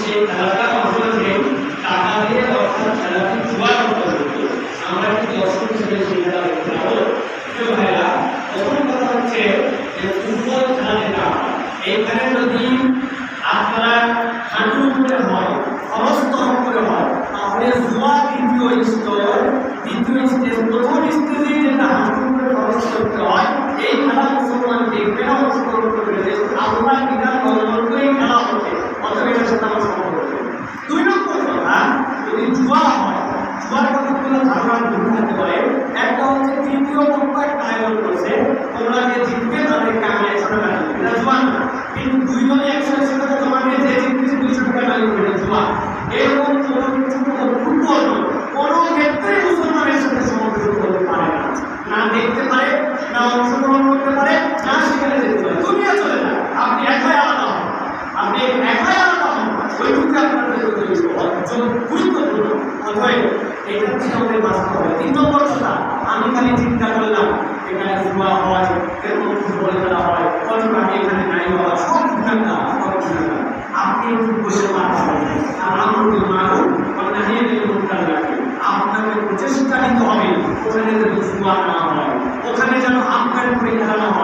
সে খেলাটা কখনো কেউ টাকা দিয়ে অর্থাৎ খেলাটি জুয়ার মতো আমরা কি দর্শক হিসেবে সেই খেলা দেখতে পাবো? তো ভাইরা প্রথম কথা হচ্ছে যে ফুটবল খেলাটা এইখানে যদি আপনারা হাঁটু করে হয় সমস্ত করে হয় দ্বিতীয় স্টেজ, প্রথম স্টেজে হচ্ছে তৃতীয় পক্ষ একটা আয়োজন করছে তোমরা যে জিতবে তাদেরকে আমি একশো টাকা দেবো এটা জুয়া না কিন্তু দুই দলে একশো একশো টাকা জমা দিয়ে যে জিতবে দুইশো টাকা মালিক এটা জুয়া এরকম কোনো কিছু কোনো ফুটবল কোনো ক্ষেত্রে মুসলমানের সাথে সমর্থন করতে পারে না না দেখতে পারে না অংশগ্রহণ করতে পারে না সেখানে যেতে পারে দুনিয়া চলে যায় আপনি একাই আলাদা হন। আপনি একাই আলাদা হন। ওইটুকু আপনার জন্য গুরুত্বপূর্ণ। অতএব এটা হচ্ছে আমাদের হবে। তিন নম্বর কথা, আমি খালি চিন্তা করলাম, এখানে ধোয়া হয় হয় আমি এখানে নাই হওয়া সব সব আপনি একটু বসে আর আমার আপনাকে প্রচেষ্টা হবে, ওখানে যেন ধোয়া না হয়। ওখানে যেন আপনার পরিধারণা হয়।